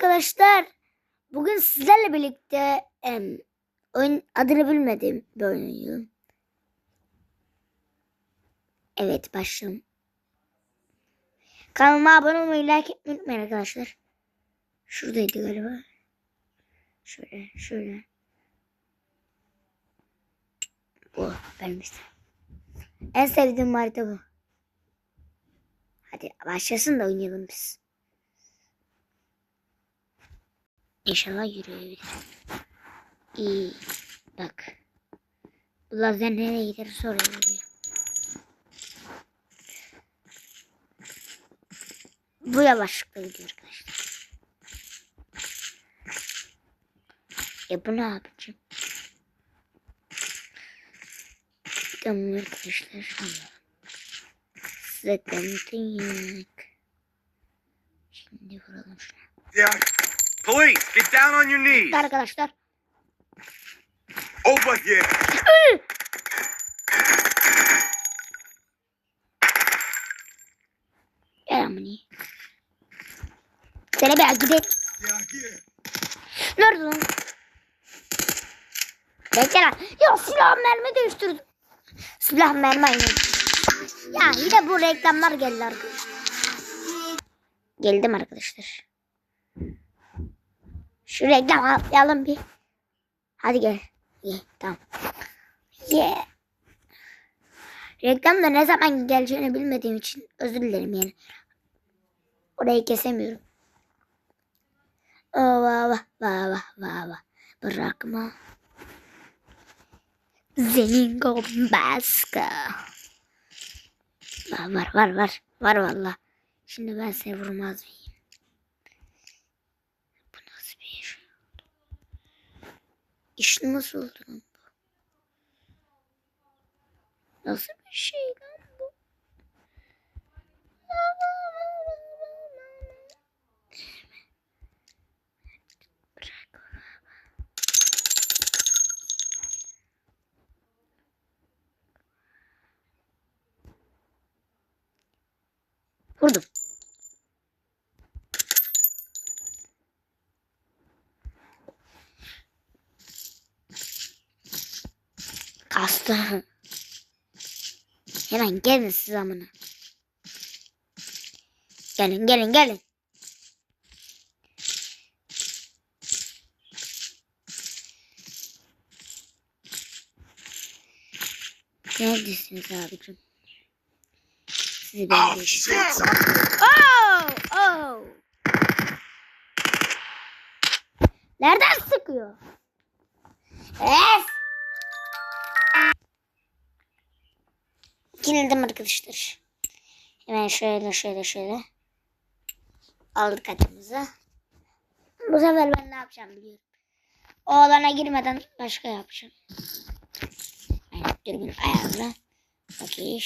arkadaşlar. Bugün sizlerle birlikte em, oyun adını bilmediğim bir oyun. Evet başlayalım. Kanalıma abone olmayı, like etmeyi unutmayın arkadaşlar. Şuradaydı galiba. Şöyle, şöyle. Bu benim. En sevdiğim harita bu. Hadi başlasın da oynayalım biz. İnşallah yürüyebilir. İyi. Bak. Bu lazer nereye gider sonra yürüyor. Bu yavaşlıkla gidiyor arkadaşlar. E bu ne yapacağım? Tamam arkadaşlar. Sıkıntı yok. Şimdi vuralım şuna. Yeah. Police, get down on your knees. Arkadaşlar. Over here. Gel amına. Seni bir gidelim. Nerede lan? Bekle lan. Ya silah mermi değiştirdim. Silah mermi aynı. Ya yine bu reklamlar geldi arkadaşlar. Geldim arkadaşlar. Şu reklam atlayalım bir. Hadi gel. Ye tamam. Ye. Reklam da ne zaman geleceğini bilmediğim için özür dilerim yani. Orayı kesemiyorum. Oh, vah vah vah vah vah. Bırakma. Zeningo baska. Var var var var. Var valla. Şimdi ben seni vurmaz mıyım? Bu nasıl bir iş? İş nasıl lan bu? Nasıl bir şey lan bu? Vurdum. Kastı. Hemen gelin siz amına. Gelin gelin gelin. Neredesiniz abicim? Sizi ben Oh, shit. Oh! Oh! Nereden sıkıyor? Es! Kildim arkadaşlar. Hemen şöyle şöyle şöyle. Aldık atımızı. Bu sefer ben ne yapacağım biliyorum. O alana girmeden başka yapacağım. Aynen dürbün ayarla. Okey.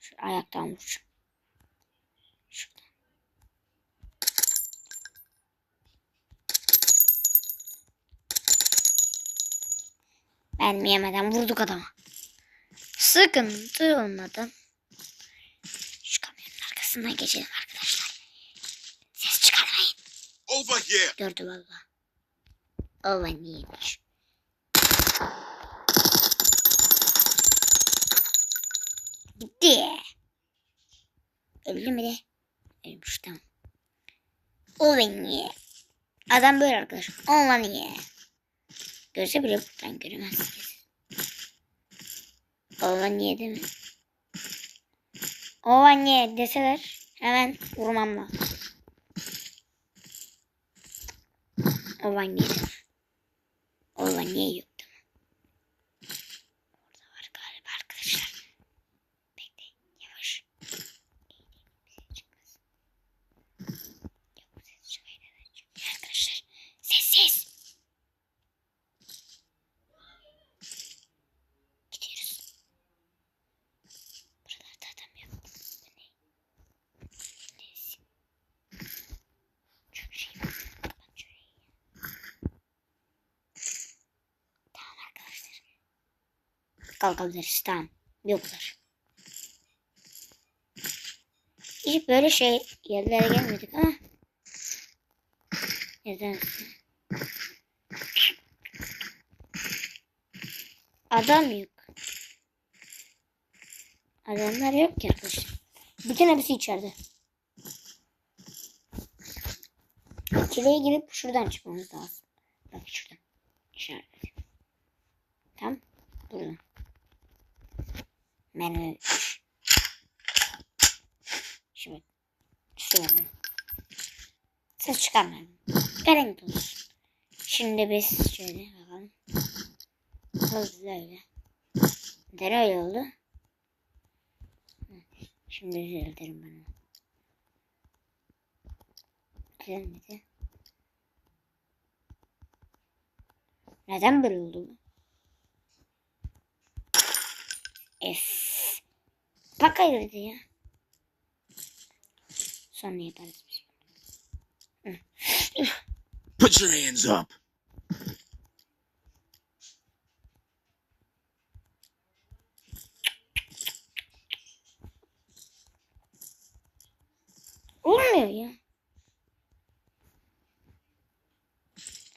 Şu ayaktan vuracağım. Ben yemeden vurduk adama. Sıkıntı olmadı. Şu kamyonun arkasından geçelim arkadaşlar. Ses çıkarmayın. Over here. Gördü valla. O ben iyiymiş. Gitti. Öldü mü de? Ölmüş tamam. O beni ye. Adam böyle arkadaş. O beni ye. Görse bile buradan göremezsiniz. O beni ye değil mi? O beni ye deseler hemen vurmam lazım. O beni ye dedim. O beni ye yok tamam. Orada var galiba arkadaşlar. Bekleyin yavaş. Çıkmasın. Yok ses çıkayım hemen. Çünkü Arkadaşlar sessiz. Gidiyoruz. Buralarda adam yok. Bu ne? Neyse. Çok şey var. Kapat şurayı. Tamam arkadaşlar. Kalkabiliriz tamam. Kadar. Hiç böyle şey yerlere gelmedik ama. Neden? Adam yok. Adamlar yok ki arkadaşlar. Bütün hepsi içeride. İçeriye girip şuradan çıkmamız lazım. Bak şuradan. İşaret. Tam buradan. Menü. Şimdi. Şöyle. Ses çıkarmayalım. Karanlık olsun. Şimdi biz şöyle bakalım. Hızlı öyle. Neden öyle oldu? Şimdi düzeltirim ben. Düzelmedi. Neden böyle oldu bu? Es. Bak ayırdı ya. Sonra yaparız biz. Put your hands up. Olmuyor ya.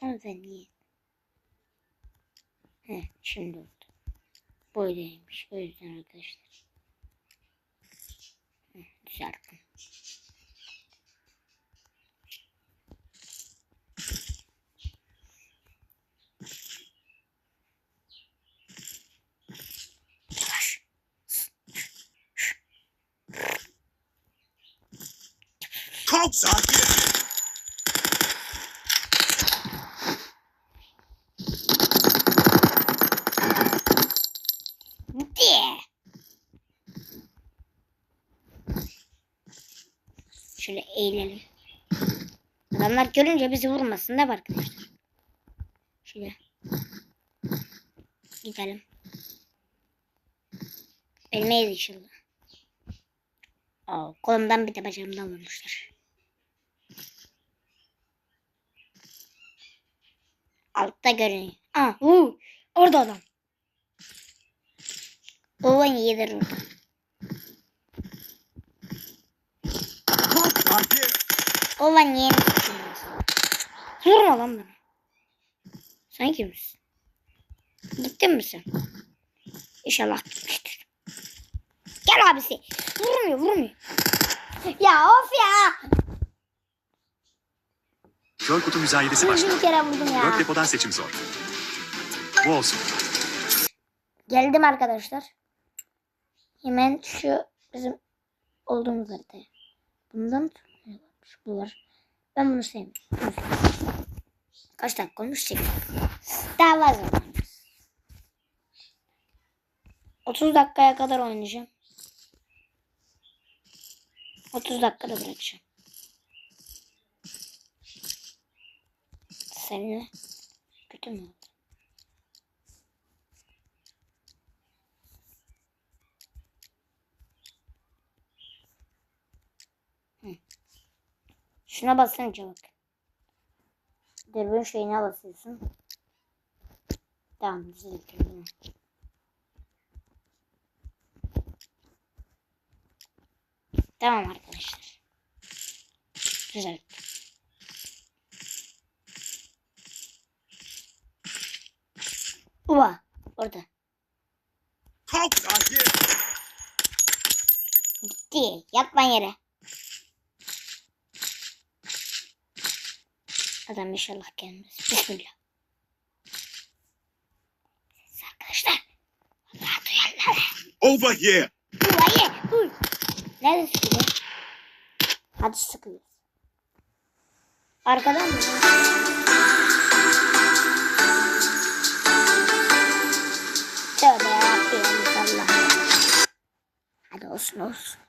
Ama ben niye? He, şimdi oldu. Böyleymiş. O yüzden arkadaşlar. Hı, düzelttim. Yavaş. Cops out here. Diye. Şöyle eğilelim. Adamlar görünce bizi vurmasın da arkadaşlar. Şöyle. Gidelim. El açıldı. Aa, kolumdan bir de bacağımdan vurmuşlar. Altta görünüyor. Aa, uu, orada adam. Ovan yedir Ovan yeğeni tutuyoruz. Vurma lan bana. Sen kimsin? Gittin mi sen? İnşallah gitmiştir. Gel abisi. Vurmuyor vurmuyor. Ya of ya. Kör kutu müzayedesi başlıyor. Bir kere vurdum Dört ya. depodan seçim zor. Bu olsun. Geldim arkadaşlar. Hemen şu bizim olduğumuz haritaya. Bundan tutmuyorlarmış. Bu var. Ben. Bunu sevmiyorum. Kaç dakika olmuş? 8 Daha var zamanımız. 30 dakikaya kadar oynayacağım. 30 dakikada bırakacağım. Seninle kötü mü oldu? Şuna bassana çabuk. Dürbün şeyine basıyorsun. Tamam düzeltiyorum. Tamam arkadaşlar. Güzel. Uva orada. Here. Gitti. Yatma yere. Adam inşallah gelmez. Bismillah. Siz Arkadaşlar. Allah duyarlar. Over here. Ulayı. Uy. Nerede sıkılıyor? Hadi sıkılıyor. Arkadan mı? Tövbe yarabbim Allah. Hadi olsun olsun.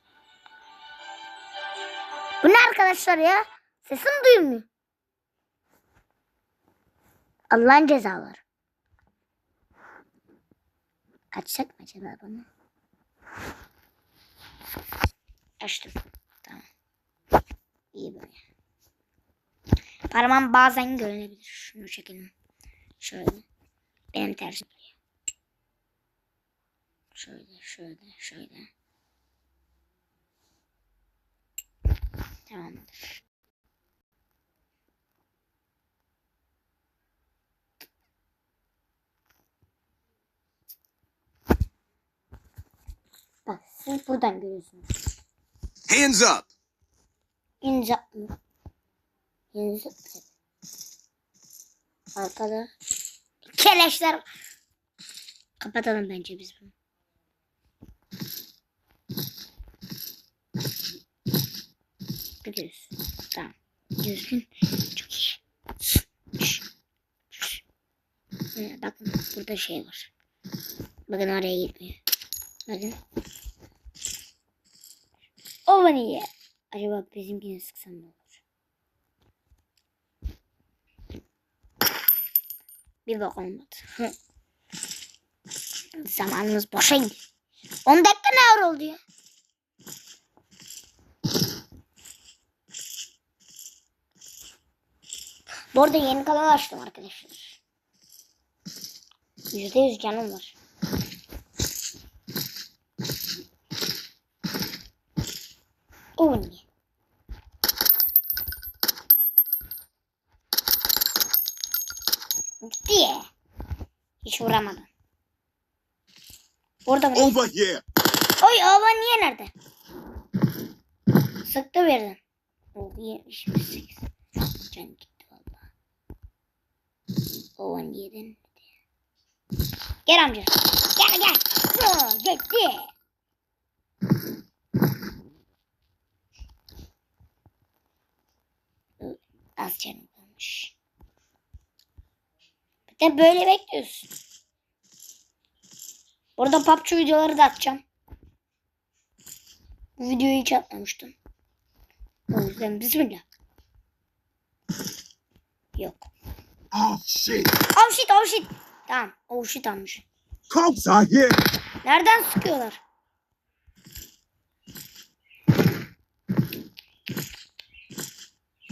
Bu ne arkadaşlar ya? Sesim duymuyor. Allah'ın cezaları. Kaçacak mı acaba bana? Açtım. Tamam. İyi böyle. Parmağım bazen görünebilir. Şunu çekelim. Şöyle. Benim tersim. Şöyle, şöyle, şöyle. Tamamdır. Siz buradan görüyorsunuz. Hands up. İnza mı? İnza Arkada keleşler Kapatalım bence biz bunu. Gidiyoruz. Tamam. Düzgün. Çok iyi. Bakın burada şey var. Bakın oraya gitmiyor. Bakın. O niye? Acaba bizimkini sıksam ne olur? Bir bak olmadı. Zamanımız boşa gitti. 10 dakika ne oldu ya? Bu arada yeni kanal açtım arkadaşlar. %100 canım var. O ne? Gitti ya. Hiç vuramadım. Orada mı? Over here. Oy avan niye nerede? Sıktı birden. O 78. Can gitti valla. Ovan yedin. Gel amca. Gel gel. Gitti. Hı, Az canım kalmış. Bir de böyle bekliyorsun. Burada PUBG videoları da atacağım. Bu videoyu hiç atmamıştım. O yüzden bismillah. Yok. Oh shit. Oh shit oh shit. Tamam oh shit almış. Cops are here. Nereden sıkıyorlar?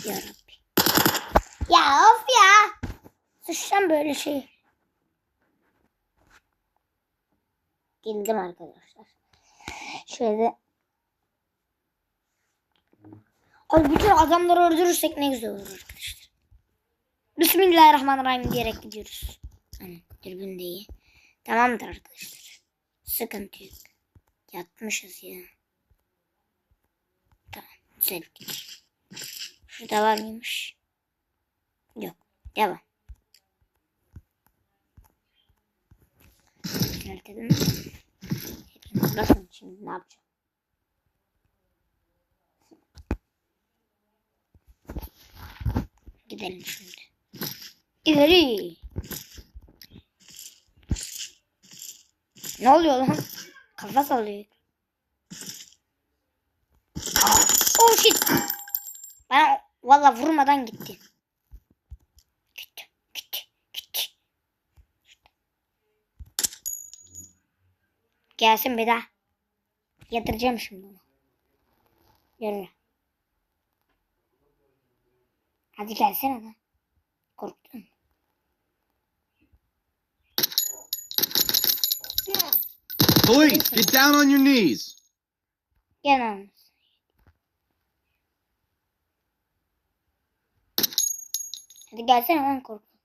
Ya Rabbi. Ya of ya. Sıçacağım böyle şey. Girdim arkadaşlar. Şöyle. Abi bütün adamları öldürürsek ne güzel olur arkadaşlar. Bismillahirrahmanirrahim diyerek gidiyoruz. Hani dürbün de iyi. Tamamdır arkadaşlar. Sıkıntı yok. Yatmışız ya. Tamam. Güzel. Şurada var mıymış? Yok. Devam. Düzeltelim. Bakın şimdi ne yapacağım. Gidelim şimdi. İleri. Ne oluyor lan? Kafa sallıyor. Oh shit. Bana valla vurmadan. Gitti. Gitti. Gitti. Gelsin bir daha. Yatıracağım şimdi onu. Yürü. Hadi gelsene lan. Korktun. Police, get down on your knees. Gel lan. Hadi gelsene lan korktun.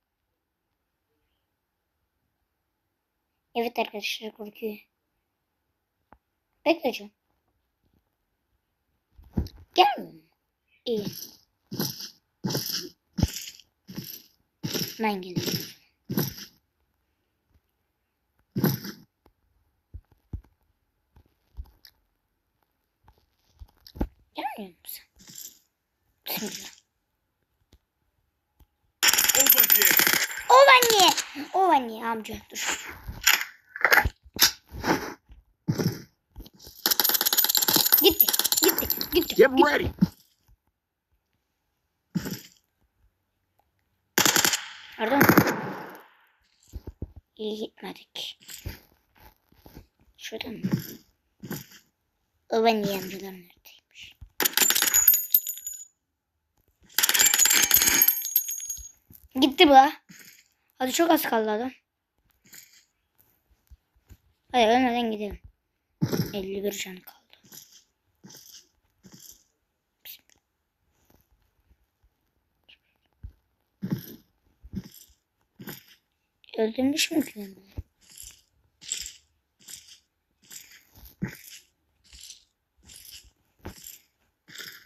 Evet arkadaşlar korkuyor. Bekle canım. Gelmiyor mu? İyi. Ben geliyorum. Gelmiyor musun? Bismillah. O anne. O anne amca dur. Gitti. Gitti. Gitti. Get ready. Pardon. İyi gitmedik. Şuradan mı? O neredeymiş? Gitti bu. Hadi çok az kaldı adam. Hadi ölmeden gidelim. 51 can kaldı. Öldürmüş mü bunu?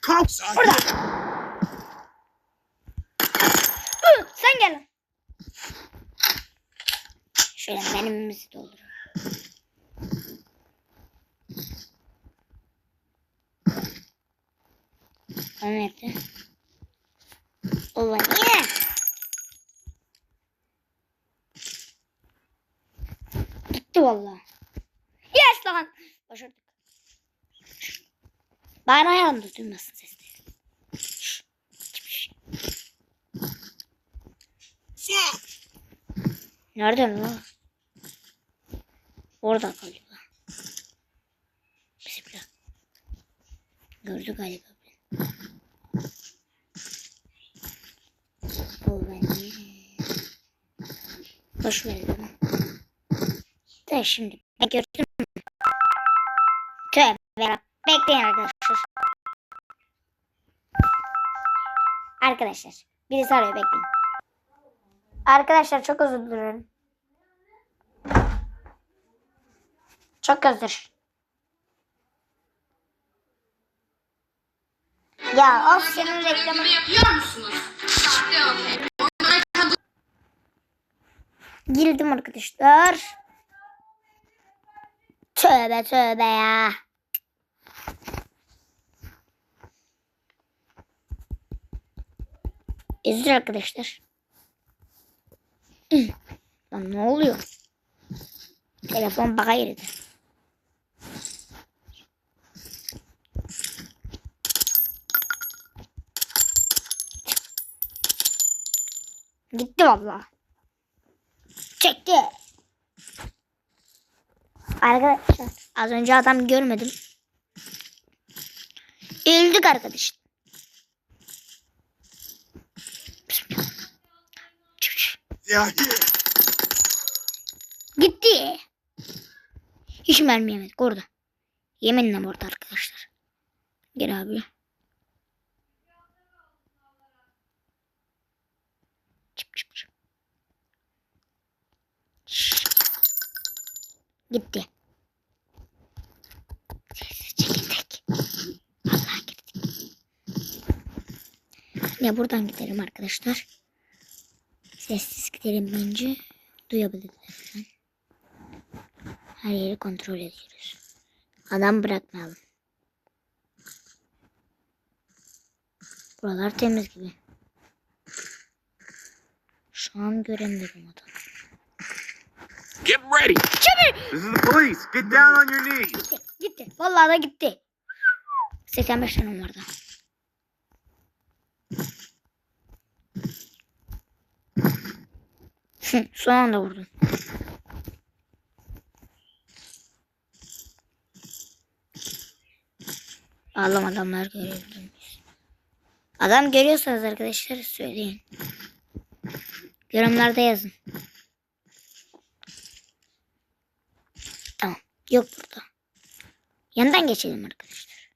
Come, Sahip. Hı, sen gel. Şöyle menümümüzü doldur. O nerede? Ulan yine. Gitti vallahi. Yes lan. Başardık. Bana yanımda duymasın sesleri. Şşş. Şşş. Fuck. Nerede lan? Orada galiba. Bismillah. Gördü galiba. O beni. Boş ver De şimdi. Ben gördüm. Tövbe. Bekleyin arkadaşlar. Arkadaşlar. Birisi arıyor bekleyin. Arkadaşlar çok özür dilerim. Çok özür. Ya of senin reklamın. yapıyor musunuz? Sahte okey. Girdim arkadaşlar. Tövbe tövbe ya. Özür arkadaşlar. Lan ne oluyor? Telefon baka girdi. Gitti vallahi. Çekti. Arkadaşlar az önce adam görmedim. Öldük arkadaşlar. Here. Gitti. Hiç mermi yemedik orada. Yeminle orada arkadaşlar. Gel abi. Çıp çıp çıp. Şşş. Gitti. Çekirdek. Vallahi girdik. Ne buradan gidelim arkadaşlar. Sessiz gidelim bence. Duyabilirler. Her yeri kontrol ediyoruz. Adam bırakmayalım. Buralar temiz gibi. Şu an göremiyorum adamı. Get ready. This is the police. Get down on your knees. Gitti. Gitti. Vallahi da gitti. 85 tane vardı. Hı, Son anda vurdum. Ağlam adamlar görüyorum. Adam görüyorsanız arkadaşlar söyleyin. Yorumlarda yazın. Tamam. Yok burada. Yandan geçelim arkadaşlar.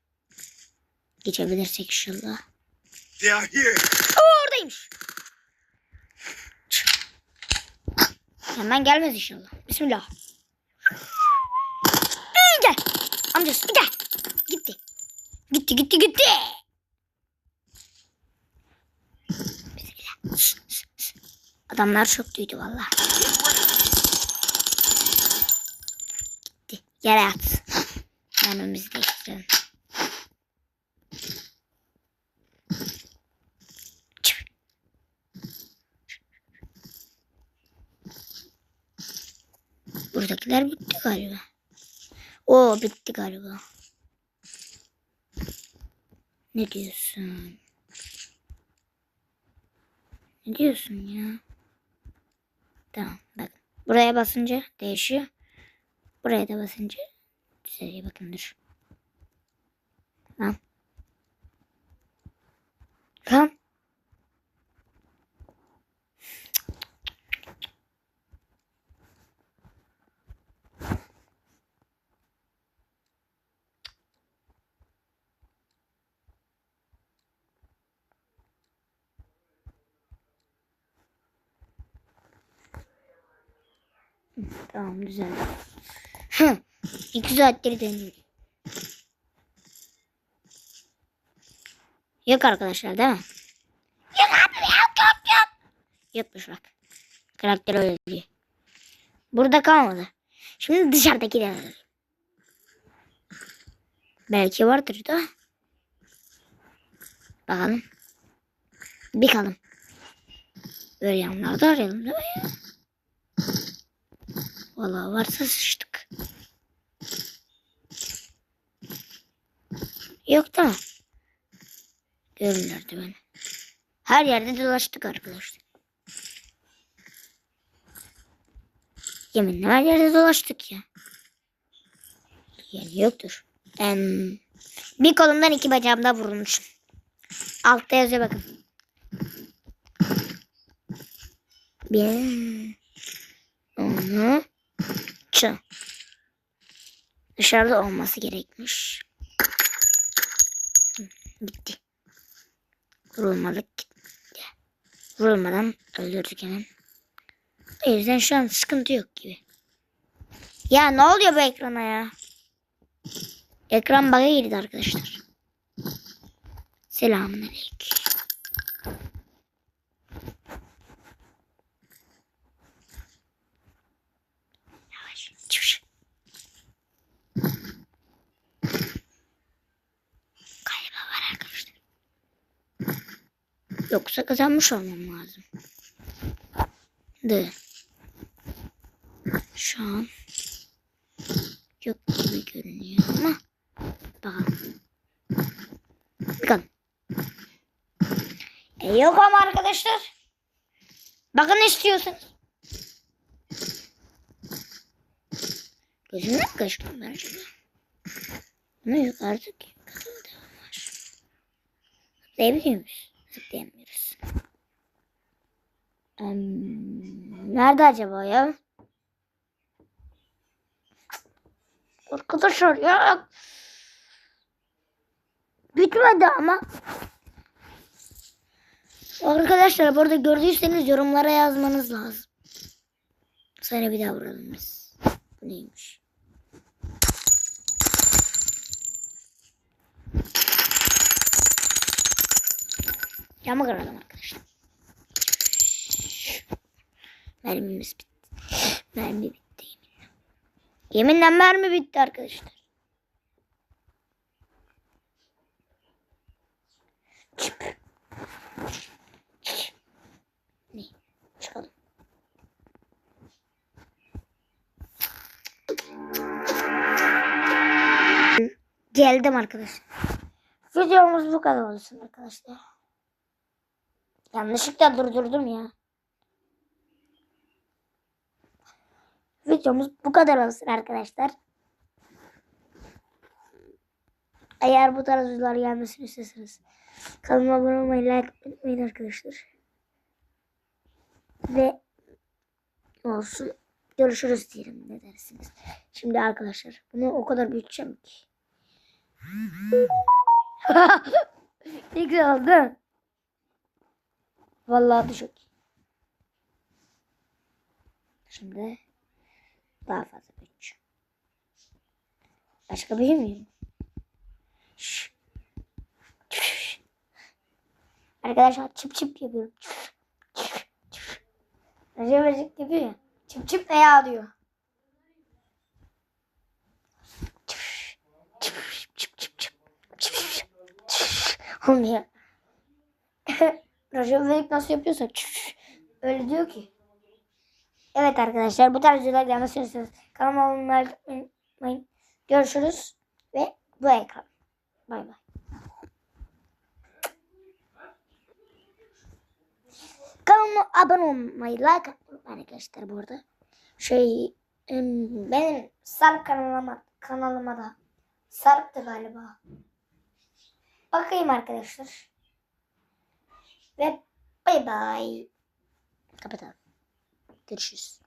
Geçebilirsek inşallah. Oo, oradaymış. Hemen gelmez inşallah. Bismillah. Hı, Gel. Amcası gel. Gitti. Gitti gitti gitti. Bismillah. Adamlar çok duydu valla. Gitti. Yere. Mermimizi değiştirelim. Çık. Buradakiler bitti galiba. O bitti galiba. Ne diyorsun? Ne diyorsun ya? Tamam bak. Buraya basınca değişiyor. Buraya da basınca düzeliyor bakın dur. Tamam. Tamam. Tamam güzel. Hı, İki saattir deniyorum. Yok arkadaşlar değil mi? Yok abi yok yok yok. Yokmuş bak. Karakter öyle diyor. Burada kalmadı. Şimdi dışarıdaki de. Belki vardır da. Bakalım. Bir kalın. Böyle yanlarda arayalım değil mi ya? Vallahi varsa sıçtık. Yok da. Görürlerdi beni. Her yerde dolaştık arkadaşlar. Yeminle her yerde dolaştık ya. Yani yoktur. Em, bir kolumdan iki bacağımda vurulmuşum. Altta yazıyor bakın. Bir. Onu. Çı. Dışarıda olması gerekmiş. Gitti. Vurulmadık gitti. Vurulmadan öldürdük hemen. O yüzden şu an sıkıntı yok gibi. Ya ne oluyor bu ekrana ya? Ekran bug'a girdi arkadaşlar. Selamünaleyküm. Yavaş. Çüş. Galiba var arkadaşlar. Yoksa kazanmış olmam lazım. De. Şu an yok gibi görünüyor ama bakalım. Bakalım. E yok ama arkadaşlar. Bakın istiyorsunuz. Gözümden mi kaçtım ben acaba? Ama yok artık. Kadın devam var. Zıplayamıyoruz. Em, nerede acaba ya? Arkadaşlar ya. Bitmedi ama. Arkadaşlar burada gördüyseniz yorumlara yazmanız lazım. Sonra bir daha vuralım biz. Bu neymiş? Camı kıralım arkadaşlar. Mermimiz bitti. Mermi bitti yeminle. Mermi bitti arkadaşlar. Çıp. Ne? Çıkalım. Geldim arkadaşlar. Videomuz bu kadar olsun arkadaşlar. Yanlışlıkla durdurdum ya. Videomuz bu kadar olsun arkadaşlar. Eğer bu tarz videolar gelmesini istiyorsanız kanalıma abone olmayı, like unutmayın arkadaşlar. Ve olsun. Görüşürüz diyelim ne dersiniz. Şimdi arkadaşlar bunu o kadar büyüteceğim ki. ne güzel oldu. Vallahi da çok iyi. Şimdi daha fazla büyüteceğim. Başka büyür müyüm? Şşş. Şşş. Arkadaşlar çıp çıp yapıyorum. Recep Recep yapıyor ya. Çıp çıp ne ya diyor. Olmuyor. İvedik nasıl yapıyorsa öyle diyor ki. Evet arkadaşlar bu tarz videolar gelmesini istiyorsanız kanalıma abone olmayı. Görüşürüz ve bu ekran. Bay bay. Kanalıma abone olmayı, like atmayı arkadaşlar bu arada. Şey benim Sarp kanalıma, kanalıma da Sarp'tı galiba. Bakayım arkadaşlar. Ve bay bay. Kapatalım. Görüşürüz.